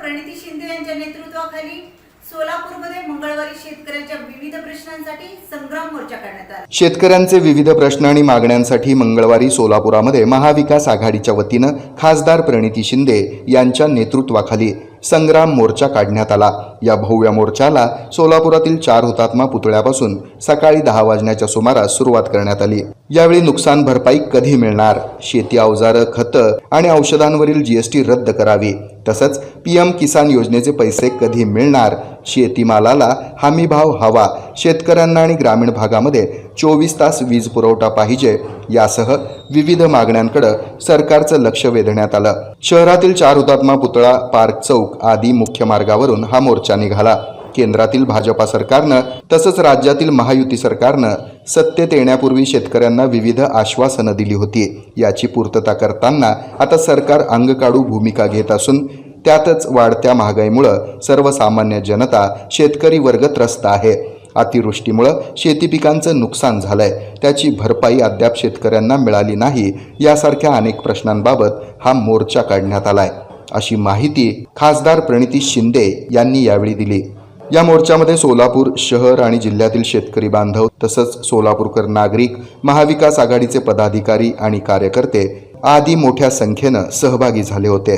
प्रणिती शिंदे यांच्या नेतृत्वाखाली सोलापूरमध्ये मंगळवारी शेतकऱ्यांच्या विविध प्रश्नांसाठी संग्राम मोर्चा करण्यात आला. शेतकऱ्यांचे विविध प्रश्न आणि मागण्यांसाठी मंगळवारी सोलापुरामध्ये महाविकास आघाडीच्या वतीनं खासदार प्रणिती शिंदे यांच्या नेतृत्वाखाली संग्राम मोर्चा काढण्यात आला. या भव्य मोर्चाला सोलापुरातील चार हुतात्मा पुतळ्यापासून सकाळी दहा वाजण्याच्या सुमारास सुरुवात करण्यात आली. यावेळी नुकसान भरपाई कधी मिळणार? शेती अवजारं खतं आणि औषधांवरील जीएसटी रद्द करावी? तसंच पी एम किसान योजनेचे पैसे कधी मिळणार? शेतीमालाला हमी भाव हवा. शेतकऱ्यांना आणि ग्रामीण भागामध्ये चोवीस तास वीज पुरवठा पाहिजे. यासह विविध मागण्यांकडे सरकारचं लक्ष वेधण्यात आलं. शहरातील चार हुतात्मा पुतळा पार्क चौक आदी मुख्य मार्गावरून हा मोर्चा निघाला. केंद्रातील भाजपा सरकारनं तसंच राज्यातील महायुती सरकारनं सत्तेत येण्यापूर्वी शेतकऱ्यांना विविध आश्वासनं दिली होती. याची पूर्तता करताना आता सरकार अंग काढू भूमिका घेत असून त्यातच वाढत्या महागाईमुळं सर्वसामान्य जनता शेतकरी वर्ग त्रस्त आहे. अतिवृष्टीमुळं शेती पिकांचं नुकसान झालंय. त्याची भरपाई अद्याप शेतकऱ्यांना मिळाली नाही यासारख्या अनेक प्रश्नांबाबत हा मोर्चा काढण्यात आलाय. अशी माहिती खासदार प्रणिती शिंदे यांनी यावेळी दिली. या मोर्चामध्ये सोलापूर शहर आणि जिल्ह्यातील शेतकरी बांधव तसंच सोलापूरकर नागरिक महाविकास आघाडीचे पदाधिकारी आणि कार्यकर्ते आदी मोठ्या संख्येनं सहभागी झाले होते.